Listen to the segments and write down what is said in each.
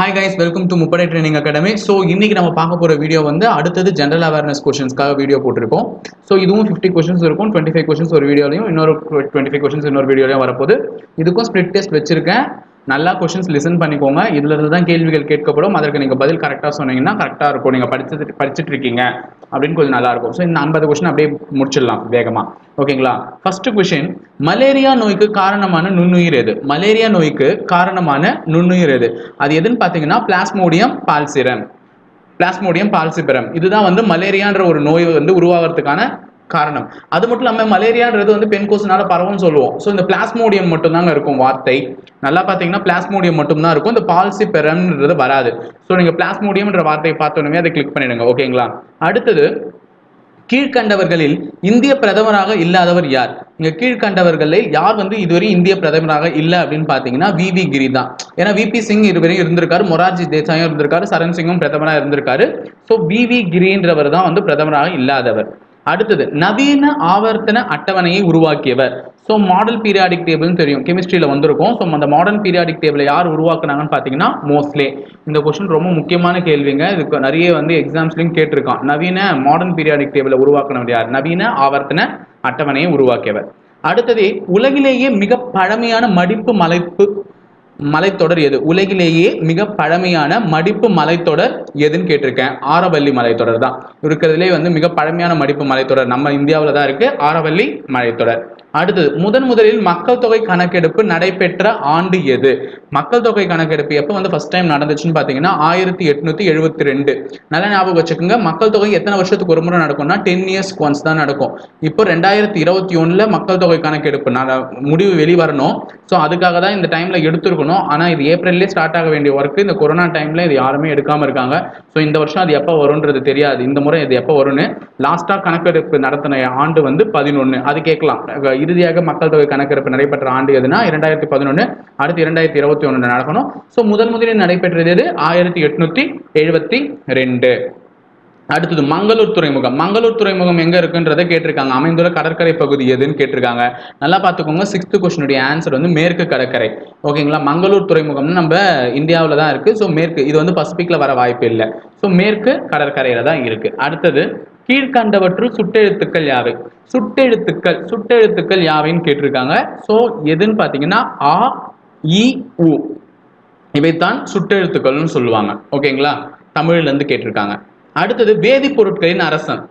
Hi guys welcome to Muppadai training academy so இன்னைக்கு நம்ம பார்க்க போகிற வீடியோ வந்து அடுத்தது ஜென்ரல் அவேர்னஸ் கொஷின்ஸ்க்காக வீடியோ போட்டிருக்கோம். ஸோ இதுவும் ஃபிஃப்டி கொஷின்ஸ் இருக்கும் டுவெண்ட்டி ஃபைவ் கொஷின்ஸ் ஒரு வீடியோலையும் இன்னொரு டுவெண்ட்டி ஃபைவ் கொஷின்ஸ் இன்னொரு வீடியோலையும் வரப்போது இதுக்கும் ஸ்பிளிட் டெஸ்ட் வச்சிருக்கேன். நல்லா கொஷின்ஸ் லிசன் பண்ணிக்கோங்க. இதுல இருந்து தான் கேள்விகள் கேட்கப்படும். அதற்கு நீங்கள் பதில் கரெக்டாக சொன்னீங்கன்னா கரெக்டாக இருக்கும். நீங்கள் படிச்சுட்டு படிச்சுட்டு இருக்கீங்க. அப்படின்னு கொஞ்சம் நல்லா இருக்கும். ஸோ இந்த ஐம்பது கொஷின் அப்படியே முடிச்சிடலாம் வேகமாக ஓகேங்களா ஃபர்ஸ்ட் கொஷின் மலேரியா நோய்க்கு காரணமான நுண்ணுயிர் எது? மலேரியா நோய்க்கு காரணமான நுண்ணுயிர் எது? அது எதுன்னு பார்த்தீங்கன்னா பிளாஸ்மோடியம் பால்சிரம் பிளாஸ்மோடியம் பால்சிபரம் இதுதான் வந்து மலேரியான்ற ஒரு நோய் வந்து உருவாகிறதுக்கான காரணம். அது மட்டும் இல்லாமல் மலேரியான்றது வந்து பெண் கொசுனால பரவும்னு சொல்லுவோம். ஸோ இந்த பிளாஸ்மோடியம் மட்டும்தாங்க இருக்கும் வார்த்தை. நல்லா பார்த்தீங்கன்னா பிளாஸ்மோடியம் மட்டும்தான் இருக்கும். இந்த பால்சிபெரம்ன்றது வராது. ஸோ நீங்கள் பிளாஸ்மோடியம்ன்ற வார்த்தையை பார்த்தோன்னே அதை கிளிக் பண்ணிடுங்க. ஓகேங்களா அடுத்தது கீழ்கண்டவர்களில் இந்திய பிரதமராக இல்லாதவர் யார்? இங்க கீழ்கண்டவர்களில் யார் வந்து இதுவரை இந்திய பிரதமராக இல்லை அப்படின்னு பார்த்தீங்கன்னா விவி கிரி தான் ஏன்னா விபி சிங் இதுவரையும் இருந்திருக்காரு. மொரார்ஜி தேசாயும் இருந்திருக்காரு. சரண் சிங்கும் பிரதமராக இருந்திருக்காரு. ஸோ விவி கிரின்றவர் தான் வந்து பிரதமராக இல்லாதவர். அடுத்தது நவீன ஆவர்த்தன அட்டவணையை உருவாக்கியவர். ஸோ மாடல் பீரியாடிக் டேபிள்னு தெரியும். கெமிஸ்ட்ரியில் வந்திருக்கும். ஸோ அந்த மாடர்ன் பீரியாடிக் டேபிளை யார் உருவாக்குனாங்கன்னு பார்த்தீங்கன்னா மோஸ்ட்லே இந்த கொஸ்டின் ரொம்ப முக்கியமான கேள்விங்க. இதுக்கு நிறைய வந்து எக்ஸாம்ஸ்லையும் கேட்டிருக்கான். நவீன மாடர்ன் பீரியாடிக் டேபிளை உருவாக்கினவர் யார்? நவீன ஆவர்த்தன அட்டவணையை உருவாக்கியவர். அடுத்தது உலகிலேயே மிக பழமையான மடிப்பு மலைப்பு மலைத்தொடர் எது? உலகிலேயே மிக பழமையான மடிப்பு மலைத்தொடர் எதுன்னு கேட்டிருக்கேன். ஆரவல்லி மலைத்தொடர் தான் இருக்கிறதுலே வந்து மிக பழமையான மடிப்பு மலைத்தொடர் நம்ம இந்தியாவில் தான் இருக்கு. ஆரவல்லி மலைத்தொடர். அடுத்தது முதன் முதலில் மக்கள் தொகை கணக்கெடுப்பு நடைபெற்ற ஆண்டு எது? மக்கள் தொகை கணக்கெடுப்பு எப்போ வந்து ஃபர்ஸ்ட் டைம் நடந்துச்சுன்னு பார்த்தீங்கன்னா ஆயிரத்தி எட்நூத்தி எழுபத்தி ரெண்டு நல்ல ஞாபகம் வச்சுக்கோங்க மக்கள் தொகை எத்தனை வருஷத்துக்கு ஒரு முறை நடக்கும்னா டென் இயர்ஸ் ஒன்ஸ் தான் நடக்கும். இப்போ ரெண்டாயிரத்தி இருபத்தி ஒன்றில் மக்கள் தொகை கணக்கெடுப்பு நட- முடிவு வெளிவரணும். ஸோ அதுக்காக தான் இந்த டைம்ல எடுத்துருக்கணும். ஆனால் இது ஏப்ரல்லே ஸ்டார்ட் ஆக வேண்டிய ஒர்க் இந்த கொரோனா டைம்ல இது யாருமே எடுக்காம இருக்காங்க. ஸோ இந்த வருஷம் அது எப்போ வரும்ன்றது தெரியாது. இந்த முறை இது எப்போ வரும்னு லாஸ்டா கணக்கெடுப்பு நடத்தின ஆண்டு வந்து பதினொன்று அது கேட்கலாம். இறுதியாக மக்கள் தொகை கணக்கெடுப்பு நடைபெற்ற ஆண்டு எதுனா? இரண்டாயிரத்தி பதினொன்று அடுத்து இரண்டாயிரத்தி இருபத்தி ஒன்று நடக்கணும் ஸோ முதல் முதலில் நடைபெற்றது எது? ஆயிரத்தி எட்நூத்தி எழுபத்தி ரெண்டு. அடுத்தது மங்களூர் துறைமுகம். மங்களூர் துறைமுகம் எங்க இருக்குன்றதை கேட்டிருக்காங்க. அமைந்துள்ள கடற்கரை பகுதி எதுன்னு கேட்டிருக்காங்க. நல்லா பார்த்துக்கோங்க. சிக்ஸ்த் கொஸ்டினுடைய ஆன்சர் வந்து மேற்கு கடற்கரை. ஓகேங்களா மங்களூர் துறைமுகம்னு நம்ம இந்தியாவில் தான் இருக்கு. ஸோ மேற்கு இது வந்து பசிபிக்ல வர வாய்ப்பு இல்லை. ஸோ மேற்கு கடற்கரையில தான் இருக்கு. அடுத்தது கீழ்கண்டவற்றுள் சுட்டெழுத்துக்கள் யாவை? சுட்டெழுத்துக்கள் சுட்டெழுத்துக்கள் யாவைன்னு கேட்டிருக்காங்க. ஸோ எதுன்னு பார்த்தீங்கன்னா ஆ இ உ. இவைத்தான் சுட்டெழுத்துக்கள்னு சொல்லுவாங்க. ஓகேங்களா? தமிழ்லேருந்து கேட்டிருக்காங்க. அடுத்தது வேதிப்பொருட்களின் அரசன்.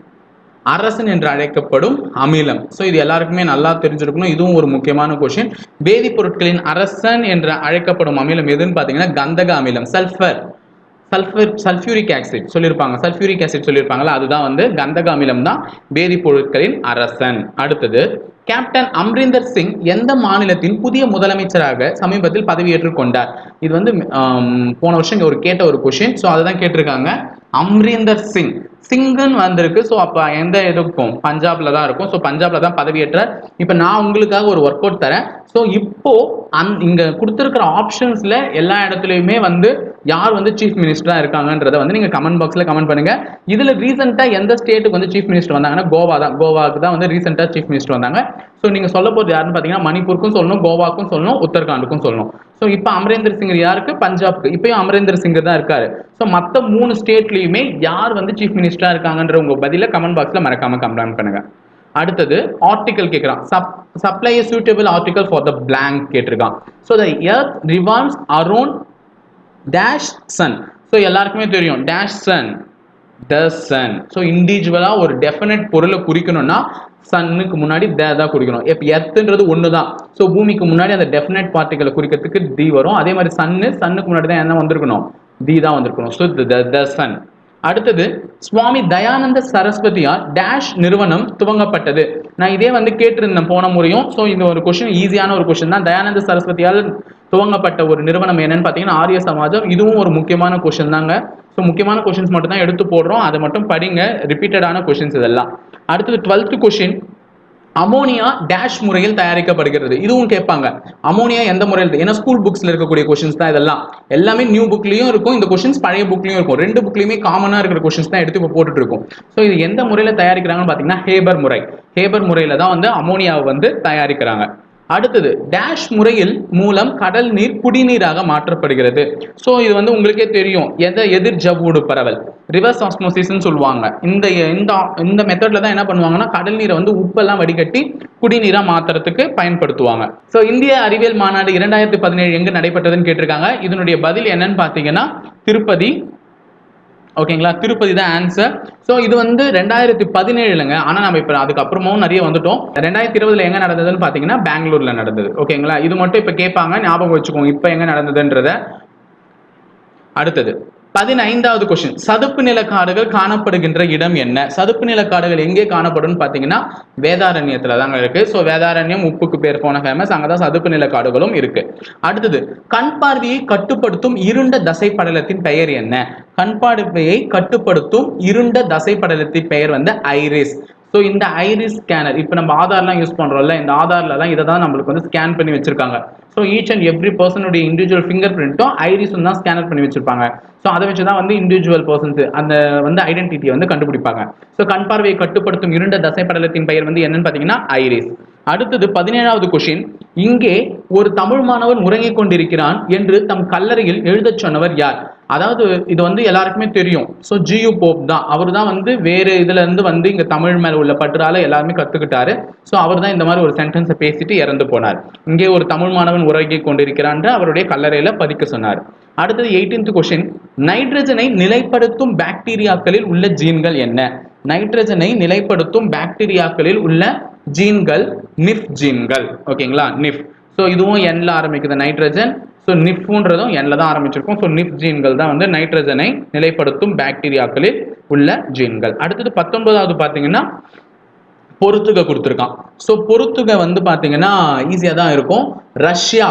அரசன் என்று அழைக்கப்படும் அமிலம். ஸோ இது எல்லாருக்குமே நல்லா தெரிஞ்சிருக்கணும். இதுவும் ஒரு முக்கியமான கொஷின் வேதிப்பொருட்களின் அரசன் என்று அழைக்கப்படும் அமிலம் எதுன்னு பார்த்தீங்கன்னா கந்தக அமிலம் சல்ஃபர் சல்ஃபர் சல்ஃபியூரிக் ஆசிட் சொல்லியிருப்பாங்க. சல்ஃபியூரிக் ஆசிட் சொல்லியிருப்பாங்களா அதுதான் வந்து கந்தக அமிலம் தான் வேதிப்பொருட்களின் அரசன். அடுத்தது கேப்டன் அம்ரிந்தர் சிங் எந்த மாநிலத்தின் புதிய முதலமைச்சராக சமீபத்தில் பதவியேற்றுக் கொண்டார்? இது வந்து போன வருஷம் இங்க ஒரு கேட்ட ஒரு கொஷின் ஸோ அதை தான் கேட்டிருக்காங்க. அம்ரிந்தர் சிங். சிங்குன்னு வந்திருக்கு. ஸோ அப்போ எந்த இருக்கும்? பஞ்சாப்ல தான் இருக்கும். ஸோ பஞ்சாப்ல தான் பதவியேற்றார் இப்போ நான் உங்களுக்காக ஒரு ஒர்க் அவுட் தரேன். ஸோ இப்போ அந் இங்க கொடுத்துருக்கிற ஆப்ஷன்ஸ்ல எல்லா இடத்துலையுமே வந்து யார் வந்து சீஃப் மினிஸ்டராக இருக்காங்கன்றத வந்து நீங்க கமெண்ட் பாக்ஸ்ல கமெண்ட் பண்ணுங்க. இதுல ரீசெண்டாக எந்த ஸ்டேட்டுக்கு வந்து சீஃப் மினிஸ்டர் வந்தாங்கன்னா கோவா தான். கோவாக்கு தான் வந்து ரீசெண்டாக சீஃப் மினிஸ்டர் வந்தாங்க. ஸோ நீங்க சொல்ல போகிறது யாருன்னு பாத்தீங்கன்னா மணிப்பூருக்கும் சொல்லணும் கோவாக்கும் சொல்லணும் உத்தரகாண்டுக்கும் சொல்லணும். ஸோ இப்போ அமரேந்தர் சிங் யாருக்கு? பஞ்சாப்க்கு. இப்பயும் அமரேந்தர் சிங் தான் இருக்காரு. ஸோ மற்ற மூணு ஸ்டேட்லையுமே யார் வந்து சீஃப் மினிஸ்டராக இருக்காங்கன்ற உங்க பதில கமெண்ட் பாக்ஸில் மறக்காம கம்ப்ளைண்ட் பண்ணுங்க. அடுத்தது ஆர்டிக்கல் கேட்குறான் sub supply suitable article for the blank கேட்டிருக்கான். So the earth revolves around dash sun so எல்லாருக்குமே தெரியும். Dash sun the sun so இண்டிவிஜுவலாக ஒரு டெஃபினட் பொருளை குறிக்கணும்னா சன்னுக்கு முன்னாடி த தான் குறிக்கணும் இப்போ எத்துன்றது ஒன்று தான் ஸோ பூமிக்கு முன்னாடி அந்த டெஃபினட் பார்ட்டிகளை குறிக்கிறதுக்கு தி வரும். அதே மாதிரி சன்னு சன்னுக்கு முன்னாடி தான் என்ன வந்திருக்கணும்? தி தான் வந்திருக்கணும். ஸோ த சன் அடுத்தது சுவாமி தயானந்த சரஸ்வதியால் டேஷ் நிறுவனம் துவங்கப்பட்டது. நான் இதே வந்து கேட்டிருந்தேன் போன முறையும். ஸோ இந்த ஒரு கொஷின் ஈஸியான ஒரு கொஷின் தான். தயானந்த சரஸ்வதியால் துவங்கப்பட்ட ஒரு நிறுவனம் என்னன்னு பார்த்தீங்கன்னா ஆரிய சமாஜம். இதுவும் ஒரு முக்கியமான கொஷின் தாங்க. ஸோ முக்கியமான கொஷின்ஸ் மட்டும் தான் எடுத்து போடுறோம். அதை மட்டும் படிங்க. ரிப்பீட்டடான கொஷின்ஸ் இதெல்லாம். அடுத்தது டுவெல்த் கொஷின் அமோனியா டேஷ் முறையில் தயாரிக்கப்படுகிறது. இதுவும் கேட்பாங்க. அமோனியா எந்த முறையில்? ஏன்னா ஸ்கூல் புக்ஸ்ல இருக்கக்கூடிய கொஷின்ஸ் தான் இதெல்லாம். எல்லாமே நியூ புக்லயும் இருக்கும். இந்த கொஷின்ஸ் பழைய புக்லயும் இருக்கும். ரெண்டு புக்லயுமே காமனா இருக்கிற கொஷின்ஸ் தான் எடுத்து இப்போ போட்டுட்டு இருக்கும். ஸோ இது எந்த முறையில் தயாரிக்கிறாங்கன்னு பார்த்தீங்கன்னா ஹேபர் முறை. ஹேபர் முறையில தான் வந்து அமோனியாவை வந்து தயாரிக்கிறாங்க. அடுத்தது டேஷ் முறையில் மூலம் கடல் நீர் குடிநீராக மாற்றப்படுகிறது. ஸோ இது வந்து உங்களுக்கே தெரியும் எதை எதிர் ஜவ்வூடு பரவல். ரிவர்ஸ் ஆஸ்மோசிஸ்ன்னு சொல்லுவாங்க. இந்த இந்த இந்த மெத்தடில் தான் என்ன பண்ணுவாங்கன்னா கடல் நீரை வந்து உப்பெல்லாம் வடிகட்டி குடிநீராக மாற்றுறதுக்கு பயன்படுத்துவாங்க. ஸோ இந்திய அறிவியல் மாநாடு இரண்டாயிரத்தி பதினேழு எங்கு நடைபெற்றதுன்னு கேட்டிருக்காங்க. இதனுடைய பதில் என்னன்னு பார்த்தீங்கன்னா திருப்பதி ஓகேங்களா? திருப்பதி தான் ஆன்சர் ஸோ இது வந்து ரெண்டாயிரத்தி பதினேழுலங்க. ஆனால் நம்ம இப்போ அதுக்கப்புறமும் நிறைய வந்துட்டோம். ரெண்டாயிரத்தி இருபதுல எங்கே நடந்ததுன்னு பார்த்தீங்கன்னா பெங்களூரில் நடந்தது. ஓகேங்களா? இது மட்டும் இப்போ கேட்பாங்க ஞாபகம் வச்சுக்கோங்க இப்போ எங்கே நடந்ததுன்றத. அடுத்தது. பதினைந்தாவது கொஸ்டின் சதுப்பு நிலக்காடுகள் காணப்படுகின்ற இடம் என்ன? சதுப்பு நிலக்காடுகள் எங்கே காணப்படும் பார்த்தீங்கன்னா வேதாரண்யத்துல தாங்க இருக்கு. ஸோ வேதாரண்யம் உப்புக்கு பேர் போன ஃபேமஸ் அங்கதான் சதுப்பு நிலக்காடுகளும் இருக்கு. அடுத்தது கண் பார்வையை கட்டுப்படுத்தும் இருண்ட தசை படலத்தின் பெயர் என்ன? கண் பார்வையை கட்டுப்படுத்தும் இருண்ட தசை படலத்தின் பெயர் வந்து ஐரிஸ். ஸோ இந்த ஐரிஸ் ஸ்கேனர் இப்போ நம்ம ஆதார்லாம் யூஸ் பண்ணுறோம்ல இந்த ஆதார்லலாம் இதை தான் நம்மளுக்கு வந்து ஸ்கேன் பண்ணி வச்சிருக்காங்க. ஸோ ஈச் அண்ட் எவ்ரி பர்சனுடைய இண்டிவிஜுவல் ஃபிங்கர் பிரிண்ட்டும் ஐரிஸும் தான் ஸ்கேனர் பண்ணி வச்சிருப்பாங்க. ஸோ அதை வச்சு தான் வந்து இண்டிவிஜுவல் பர்சன்ஸ் அந்த வந்து ஐடென்டிட்டியை வந்து கண்டுபிடிப்பாங்க. ஸோ கண் பார்வையை கட்டுப்படுத்தும் இருண்ட தசைப்படலத்தின் பெயர் வந்து என்னன்னு பார்த்தீங்கன்னா ஐரிஸ் அடுத்தது பதினேழாவது கொஷின் இங்கே ஒரு தமிழ் மாணவன் உறங்கிக் கொண்டிருக்கிறான் என்று தம் கல்லறையில் எழுதச் சொன்னவர் யார்? அதாவது இது வந்து எல்லாருக்குமே தெரியும். ஸோ ஜியு போப் தான். அவர் தான் வந்து வேறு இதுலேருந்து வந்து இங்கே தமிழ் மேலே உள்ள பற்றால எல்லாருமே கற்றுக்கிட்டாரு ஸோ அவர் தான் இந்த மாதிரி ஒரு சென்டென்ஸை பேசிட்டு இறந்து போனார். இங்கே ஒரு தமிழ் மாணவன் உறங்கிக் கொண்டிருக்கிறான் அவருடைய கல்லறையில் பதிக்க சொன்னார். அடுத்தது எயிட்டீன்த் கொஸ்டின் நைட்ரஜனை நிலைப்படுத்தும் பாக்டீரியாக்களில் உள்ள ஜீன்கள் என்ன? நைட்ரஜனை நிலைப்படுத்தும் பாக்டீரியாக்களில் உள்ள ஜீன்கள் நிஃப் ஜீன்கள். ஓகேங்களா நிஃப் ஸோ இதுவும் எண்ணில் ஆரம்பிக்குது. நைட்ரஜன் ஸோ நிஃப்ன்றதும் எண்ணில் தான் ஆரம்பிச்சிருக்கும். ஸோ நிஃப் ஜீன்கள் தான் வந்து நைட்ரஜனை நிலைப்படுத்தும் பாக்டீரியாக்களில் உள்ள ஜீன்கள் அடுத்தது பத்தொன்பதாவது பார்த்தீங்கன்னா பொறுத்துக கொடுத்துருக்கான். ஸோ பொறுத்துக வந்து பார்த்தீங்கன்னா ஈஸியாக தான் இருக்கும். ரஷ்யா.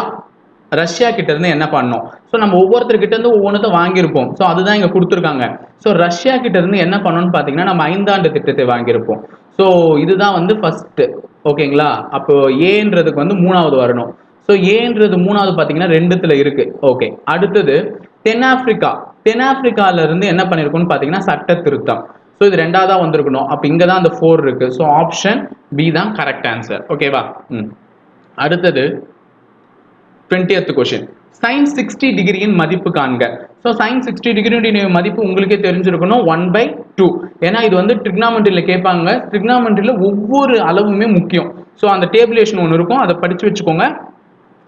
ரஷ்யா கிட்ட இருந்து என்ன பண்ணோம்? ஸோ நம்ம ஒவ்வொருத்தர்கிட்ட இருந்து ஒவ்வொன்றத்தை வாங்கியிருப்போம். ஸோ அதுதான் இங்கே கொடுத்துருக்காங்க. ஸோ ரஷ்யா கிட்ட இருந்து என்ன பண்ணோம்னு பார்த்தீங்கன்னா நம்ம ஐந்தாண்டு திட்டத்தை வாங்கியிருப்போம். ஸோ இதுதான் வந்து ஃபர்ஸ்ட் ஓகேங்களா அப்போ ஏன்றதுக்கு வந்து மூணாவது வரணும். ஸோ ஏன்றது மூணாவது பார்த்தீங்கன்னா ரெண்டுத்துல இருக்கு. ஓகே அடுத்தது தென்னாப்பிரிக்கா தென்னாப்பிரிக்கால இருந்து என்ன பண்ணிருக்கோம்னு பார்த்தீங்கன்னா சட்ட திருத்தம். ஸோ இது ரெண்டாவதா வந்திருக்கணும். அப்போ இங்கே தான் அந்த ஃபோர் இருக்கு. ஸோ ஆப்ஷன் பி தான் கரெக்ட் ஆன்சர் ஓகேவா ம். அடுத்தது டுவெண்ட்டியத் கொஷின் சைன் சிக்ஸ்டி டிகிரியின் மதிப்பு காண்க. ஸோ சைன் சிக்ஸ்டி டிகிரியுடைய மதிப்பு உங்களுக்கே தெரிஞ்சிருக்கணும். ஒன் பை டூ ஏன்னா இது வந்து ட்ரிக்னாமெண்ட்ரியில் கேட்பாங்க. ட்ரிக்னாமெண்ட்ரியில் ஒவ்வொரு அளவுமே முக்கியம். ஸோ அந்த டேபிளேஷன் ஒன்று இருக்கும். அதை படித்து வச்சுக்கோங்க.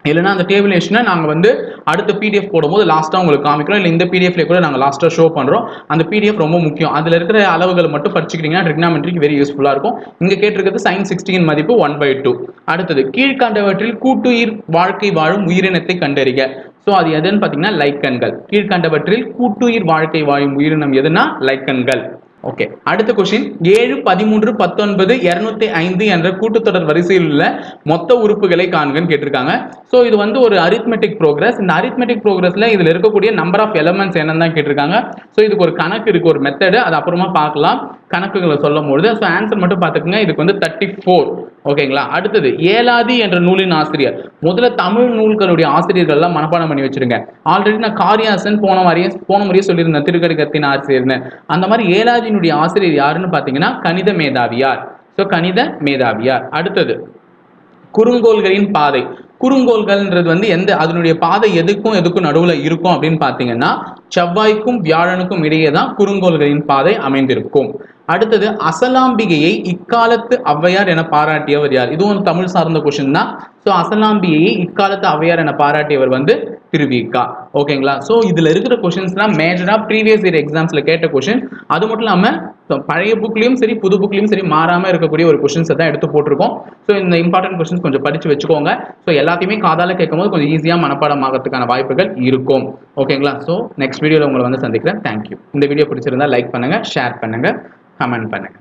இல்லைனா அந்த டேபிளேஷனை நாங்கள் வந்து அடுத்த பிடிஎஃப் போடும்போது லாஸ்ட்டாக உங்களுக்கு காமிக்கிறோம். இல்லை இந்த பிடிஎஃப்ல கூட நாங்கள் லாஸ்ட்டாக ஷோ பண்ணுறோம் அந்த பிடிஎஃப் ரொம்ப முக்கியம். அதில் இருக்கிற அளவுகள் மட்டும் படிச்சுக்கிட்டீங்கன்னா ட்ரிக்னாமெட்ரிக்கு வெரி யூஸ்ஃபுல்லாக இருக்கும். இங்கே கேட்டிருக்கிறது சைன் சிக்ஸ்டியின் மதிப்பு ஒன் பை டூ அடுத்தது கீழ்கண்டவற்றில் கூட்டுயிர் வாழ்க்கை வாழும் உயிரினத்தை கண்டறிக. ஸோ அது எதுன்னு பார்த்தீங்கன்னா லைக்கன்கள் கீழ்கண்டவற்றில் கூட்டுயிர் வாழ்க்கை வாழும் உயிரினம் எதுனா லைக்கன்கள் ஓகே அடுத்த கொஸ்டின் ஏழு பதிமூன்று பத்தொன்பது இருநூத்தி ஐந்து என்ற கூட்டுத்தொடர் வரிசையில் உள்ள மொத்த உறுப்புகளை காண்கன்னு கேட்டிருக்காங்க. ஸோ இது வந்து ஒரு அரித்மெட்டிக் ப்ரோக்ரஸ் இந்த அரித்மெட்டிக் ப்ரோக்ரஸ்ல இதில் இருக்கக்கூடிய நம்பர் ஆஃப் எலமெண்ட்ஸ் என்னன்னு தான் கேட்டிருக்காங்க. ஸோ இதுக்கு ஒரு கணக்கு இருக்கு ஒரு மெத்தடு அது அப்புறமா பார்க்கலாம். கணக்குகளை சொல்லும் பொழுது ஸோ ஆன்சர் மட்டும் பார்த்துக்கோங்க. இதுக்கு வந்து தேர்ட்டி ஃபோர் ஓகேங்களா? அடுத்தது ஏலாதி என்ற நூலின் ஆசிரியர். முதல்ல தமிழ் நூல்களுடைய ஆசிரியர்கள்லாம் மனப்பாடம் பண்ணி வச்சிருங்க. ஆல்ரெடி நான் காரியாசன் போன மாதிரியே போன முறையே சொல்லியிருந்தேன். திருக்கடிகத்தின் ஆசிரியர்னு. அந்த மாதிரி ஏலாதியினுடைய ஆசிரியர் யாருன்னு பார்த்தீங்கன்னா கணித மேதாவியார். ஸோ கணித மேதாவியார். அடுத்தது குறுங்கோள்களின் பாதை. குறுங்கோள்கள்ன்றது வந்து எந்த அதனுடைய பாதை எதுக்கும் எதுக்கும் நடுவில் இருக்கும் அப்படின்னு பார்த்தீங்கன்னா செவ்வாய்க்கும் வியாழனுக்கும் இடையே தான் குறுங்கோள்களின் பாதை அமைந்திருக்கும். அடுத்தது அசலாம்பிகையை இக்காலத்து ஔவையார் என பாராட்டியவர் யார்? இதுவும் தமிழ் சார்ந்த கொஷின் தான். ஸோ அசலாம்பிகையை இக்காலத்து ஔவையார் என பாராட்டியவர் வந்து திருவிக்கா ஓகேங்களா ஸோ இதில் இருக்கிற கொஷின்ஸ்லாம் மேஜராக ப்ரீவியஸ் இயர் எக்ஸாம்ஸில் கேட்ட கொஷின் அது மட்டும் இல்லாமல் பழைய புக்லேயும் சரி புது புக்லேயும் சரி மாறாமல் இருக்கக்கூடிய ஒரு கொஷின்ஸை தான் எடுத்து போட்டிருக்கோம். ஸோ இந்த இம்பார்ட்டன்ட் கொஷின்ஸ் கொஞ்சம் படித்து வச்சுக்கோங்க. ஸோ எல்லாத்தையுமே காதால் கேட்கும்போது கொஞ்சம் ஈஸியாக மனப்பாடம் ஆகிறதுக்கான வாய்ப்புகள் இருக்கும். ஓகேங்களா ஸோ நெக்ஸ்ட் வீடியோவில் உங்களை வந்து சந்திக்கிறேன். தேங்க்யூ இந்த வீடியோ பிடிச்சிருந்தா லைக் பண்ணுங்கள் ஷேர் பண்ணுங்கள் கமெண்ட் பண்ணுங்க.